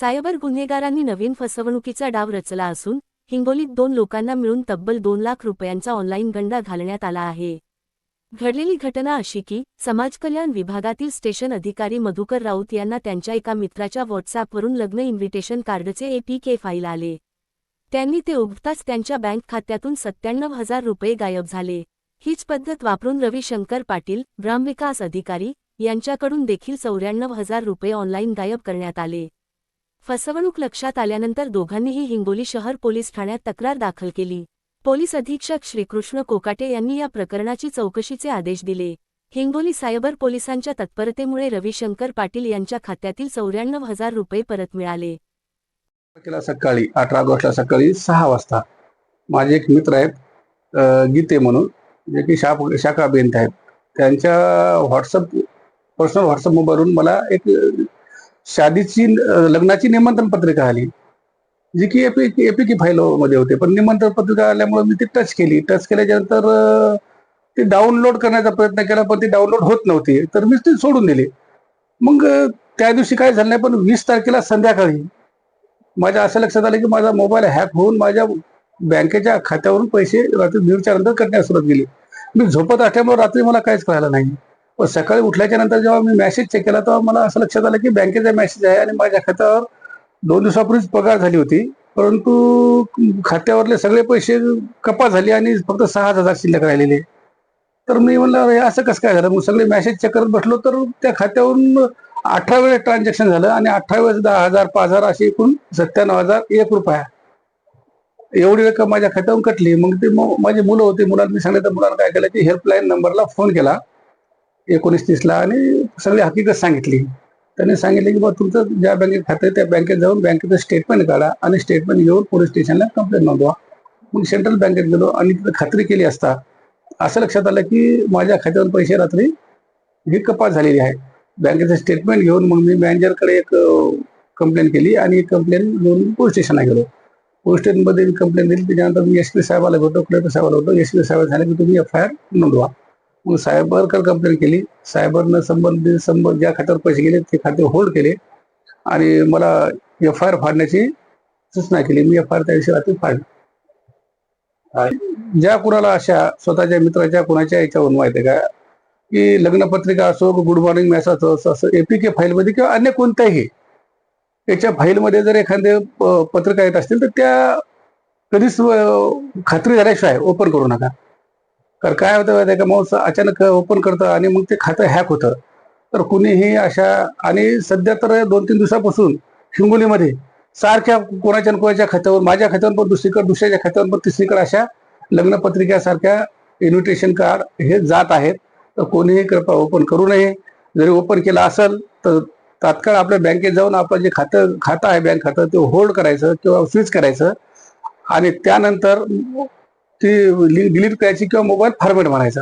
Cyber गुन्हेगारांनी नवीन फसवणुकीचा डाव रचला असून हिंगोलीत दोन लोकांना मिळून तब्बल दोन लाख रुपयांचा ऑनलाईन गंडा घालण्यात आला आहे. घडलेली घटना अशी की समाजकल्याण विभागातील स्टेशन अधिकारी मधुकर राऊत यांना त्यांच्या एका मित्राच्या व्हॉट्सअपवरून लग्न इन्व्हिटेशन कार्डचे एपीके फाईल आले. त्यांनी ते उघडताच त्यांच्या बँक खात्यातून सत्त्याण्णव हजार रुपये गायब झाले. हीच पद्धत वापरून रविशंकर पाटील ग्रामविकास अधिकारी यांच्याकडून देखील चौऱ्याण्णव हजार रुपये ऑनलाईन गायब करण्यात आले. फसवणूक लक्षात आल्यानंतर दोघांनीही हिंगोली शहर पोलीस ठाण्यात तक्रार दाखल केली. पोलीस अधीक्षक श्रीकृष्ण कोकाटे यांनी या प्रकरणाची चौकशीचे आदेश दिले. हिंगोली सायबर पोलिसांच्या तत्परतेमुळे रविशंकर पाटील यांच्या खात्यातील चौऱ्याण्णव हजार रुपये परत मिळाले. सकाळी अठरा ऑगस्टला सकाळी सहा वाजता. माझे एक मित्र आहेत गीते म्हणून जे की शाप शाखा बेंत आहेत. त्यांच्या व्हॉट्सअप पर्सनल व्हॉट्सअप मोबाईलवरून मला एक शादीची लग्नाची निमंत्रण पत्रिका आली. जी की एपी एपीकी फाईल मध्ये होते. पण निमंत्रण पत्रिका आल्यामुळे मी ती टच केली. टच केल्याच्यानंतर ती डाउनलोड करण्याचा प्रयत्न केला पण ती डाउनलोड होत नव्हती. तर मी ती सोडून दिली. मग त्या दिवशी काय झालं नाही पण वीस तारखेला संध्याकाळी माझ्या असं लक्षात आलं की माझा मोबाईल हॅक होऊन माझ्या बँकेच्या खात्यावरून पैसे रात्री दीडच्या नंतर कटण्यास सुरुवात केली. मी झोपत असल्यामुळे रात्री मला काहीच कळालं नाही. पण सकाळी उठल्याच्या नंतर जेव्हा मी मेसेज चेक केला तेव्हा मला असं लक्षात आलं की बँकेचा मेसेज आहे आणि माझ्या खात्यावर दोन दिवसापूर्वीच पगार झाली होती. परंतु खात्यावरले सगळे पैसे कपात झाले आणि फक्त सहा हजार शिल्लक राहिलेले. तर मी म्हणलं असं कसं काय झालं? मग सगळे मेसेज चेक करत बसलो तर त्या खात्यावरून अठरा वेळेस ट्रान्झॅक्शन झालं आणि अठरा वेळेस दहा हजार पाच हजार असे एकूण सत्त्याण्णव हजार एक रुपया. एवढी रक्कम माझ्या खात्यावरून कटली. मग ते मग माझी मुलं होती मुलांनी सांगितलं सांगितलं मुलांना काय केलं की हेल्पलाईन नंबरला फोन केला. एकोणीस तीसला आणि सगळी हकीकत सांगितली. त्यांनी सांगितले की बा तुमचं ज्या बँकेत खातं आहे त्या बँकेत जाऊन बँकेचं स्टेटमेंट काढा आणि स्टेटमेंट घेऊन पोलीस स्टेशनला कंप्लेंट नोंदवा. मग सेंट्रल बँकेत गेलो आणि तिथं खात्री केली असता असं लक्षात आलं की माझ्या खात्यावर पैसे रात्री ही कपात झालेली आहे बँकेचं स्टेटमेंट घेऊन मग मी मॅनेजरकडे एक कंप्लेंट केली आणि कंप्लेंट घेऊन पोलीस स्टेशनला गेलो. पोलीस स्टेशनमध्ये मी कंप्लेंट दिली. त्याच्यानंतर मी एस पी साहेबाला भेटतो कलेक्टर साहेबाला होतो एस पी साहेब झाले की तुम्ही एफ आय आर नोंदवा. मग सायबरकडे कंप्लेंट केली. सायबरनं संबंधित संबंध ज्या खात्यावर पैसे गेले ते खाते होल्ड केले. आणि मला एफ आय आर फाडण्याची सूचना केली. मी एफ आय आर त्या दिवशी रात्री फाडली. ज्या कुणाला अशा स्वतःच्या मित्राच्या कुणाच्या याच्यावरून माहिती आहे का? की लग्नपत्रिका असो गुड मॉर्निंग मेसेज असो असं एपीके फाईलमध्ये किंवा अन्य कोणत्याही त्याच्या फाईलमध्ये जर एखादे प- पत्रिका येत असतील तर त्या कधीच खात्री झाल्याशिवाय ओपन करू नका. कारण काय होतं माहिती का माणूस अचानक ओपन करतं आणि मग ते खातं हॅक होतं. तर कुणीही अशा आणि सध्या तर दोन तीन दिवसापासून हिंगोलीमध्ये सारख्या कोणाच्या कोणाच्या खात्यावर माझ्या खात्यावर पण दुसरीकडे दुसऱ्याच्या खात्यावर पण तिसरीकडे अशा लग्नपत्रिकासारख्या इन्व्हिटेशन कार्ड हे जात आहेत. तर कोणीही कृपा ओपन करू नये. जरी ओपन केलं असेल तर तात्काळ आपल्या बँकेत जाऊन आपलं जे खातं खातं आहे बँक खातं ते होल्ड करायचं किंवा स्विच करायचं. आणि त्यानंतर ती डिलीट करायची किंवा मोबाईल फॉर्मेट म्हणायचा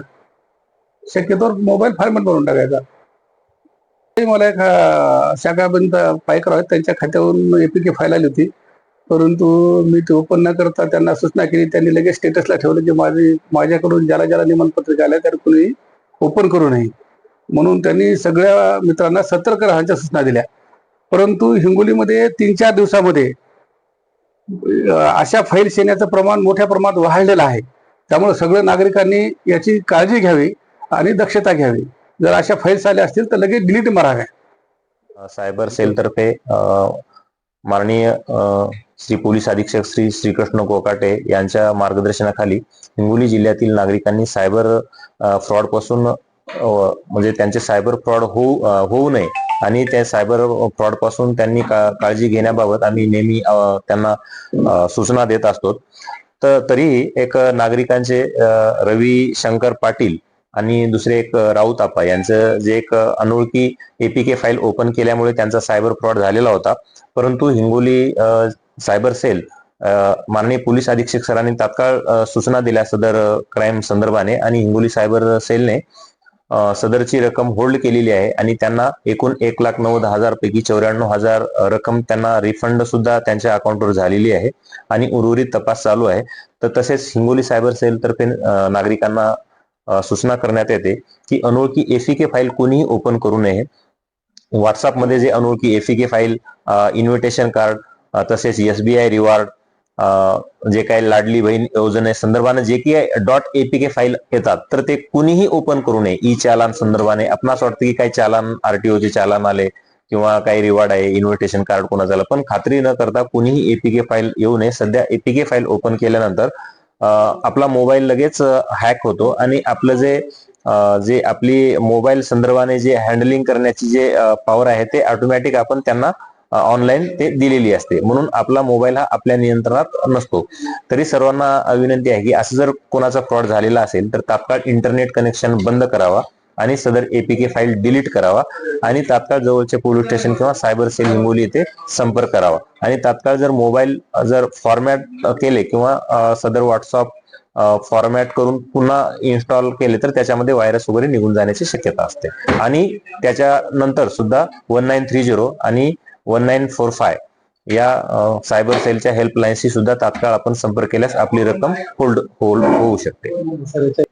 शक्यतोवर मोबाईल फॉर्मेट बनवून टाकायचा. ते मला एक शाखाबंद पायकर आहेत त्यांच्या खात्यावरून एपीके फाईल आली होती. परंतु मी ते ओपन न करता त्यांना सूचना केली. त्यांनी लगेच स्टेटसला ठेवलं की माझी माझ्याकडून ज्याला ज्याला निमंत्रण आल्या तर कुणी ओपन करू नये. म्हणून त्यांनी सगळ्या मित्रांना सतर्क राहण्याच्या सूचना दिल्या. परंतु हिंगोलीमध्ये तीन चार दिवसामध्ये अशा फाईल्स येण्याचं प्रमाण मोठ्या प्रमाणात वाढलेलं आहे. त्यामुळे सगळ्या नागरिकांनी याची काळजी घ्यावी आणि दक्षता घ्यावी. जर अशा फाईल्स आल्या असतील तर लगेच डिलीट माराव्या. सायबर सेलतर्फे माननीय श्री पोलीस अधीक्षक श्री श्रीकृष्ण कोकाटे यांच्या मार्गदर्शनाखाली हिंगोली जिल्ह्यातील नागरिकांनी सायबर फ्रॉडपासून म्हणजे त्यांचे सायबर फ्रॉड होऊ होऊ नये. आणि त्या सायबर फ्रॉडपासून त्यांनी काळजी घेण्याबाबत आम्ही नेहमी त्यांना सूचना देत असतो. तर तरीही एक नागरिकांचे रवी शंकर पाटील आणि दुसरे एक राऊत आपा यांचं जे एक अनोळखी एपीके फाईल ओपन केल्यामुळे त्यांचा सायबर फ्रॉड झालेला होता. परंतु हिंगोली सायबर सेल माननीय पोलीस अधीक्षक सरांनी तात्काळ सूचना दिल्या सदर क्राईम संदर्भाने आणि हिंगोली सायबर सेलने सदरची रक्कम होल्ड केलेली आहे आणि त्यांना एकूण एक लाख नव्वद हजार पैकी चौऱ्याण्णव हजार रक्कम त्यांना रिफंड सुद्धा त्यांच्या अकाउंटवर झालेली आहे आणि उर्वरित तपास चालू आहे. तर तसेच हिंगोली सायबर सेल तर्फे नागरिकांना सूचना करण्यात येते की अनोळखी एफीके फाईल कोणीही ओपन करू नये. व्हॉट्सअपमध्ये जे अनोळखी एफीके फाईल इन्व्हिटेशन कार्ड तसेच एसबीआय रिवॉर्ड जे काही लाडली बहीण योजने संदर्भाने जे की डॉट एपीके फाईल येतात. तर ते कुणीही ओपन करू नये. ई चालान संदर्भाने आपणास वाटतं की काही चालान आरटीओचे चालान आले किंवा काही रिवॉर्ड आहे इन्व्हिटेशन कार्ड कोणाचं आलं. पण खात्री न करता कुणीही एपीके फाईल येऊ नये. सध्या एपीके फाईल ओपन केल्यानंतर आपला मोबाईल लगेच हॅक होतो आणि आपलं जे जे आपली मोबाईल संदर्भाने जे हँडलिंग करण्याची जे पॉवर आहे ते ऑटोमॅटिक आपण त्यांना ऑनलाईन ते दिलेली असते. म्हणून आपला मोबाईल हा आपल्या नियंत्रणात नसतो. तरी सर्वांना विनंती आहे की असं जर कोणाचा फ्रॉड झालेला असेल तर तात्काळ इंटरनेट कनेक्शन बंद करावा आणि सदर एपीके फाईल डिलीट करावा आणि तात्काळ जवळचे पोलीस स्टेशन किंवा सायबर सेल हिंगोली येथे संपर्क करावा. आणि तात्काळ जर मोबाईल जर फॉर्मॅट केले किंवा सदर व्हॉट्सअप फॉर्मॅट करून पुन्हा इन्स्टॉल केले तर त्याच्यामध्ये व्हायरस वगैरे निघून जाण्याची शक्यता असते. आणि त्याच्यानंतर सुद्धा वन नाईन थ्री झिरो आणि वन नाईन फोर फाय या सायबर सेलच्या हेल्पलाईनशी सुद्धा तात्काळ आपण संपर्क केल्यास आपली रक्कम होल्ड होल्ड होऊ शकते.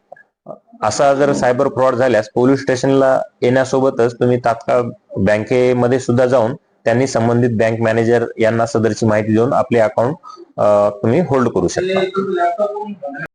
असा जर सायबर फ्रॉड झाल्यास पोलीस स्टेशनला येण्यासोबतच तुम्ही तात्काळ बँकेमध्ये सुद्धा जाऊन त्यांनी संबंधित बँक मॅनेजर यांना सदरची माहिती देऊन आपले अकाउंट तुम्ही होल्ड करू शकता.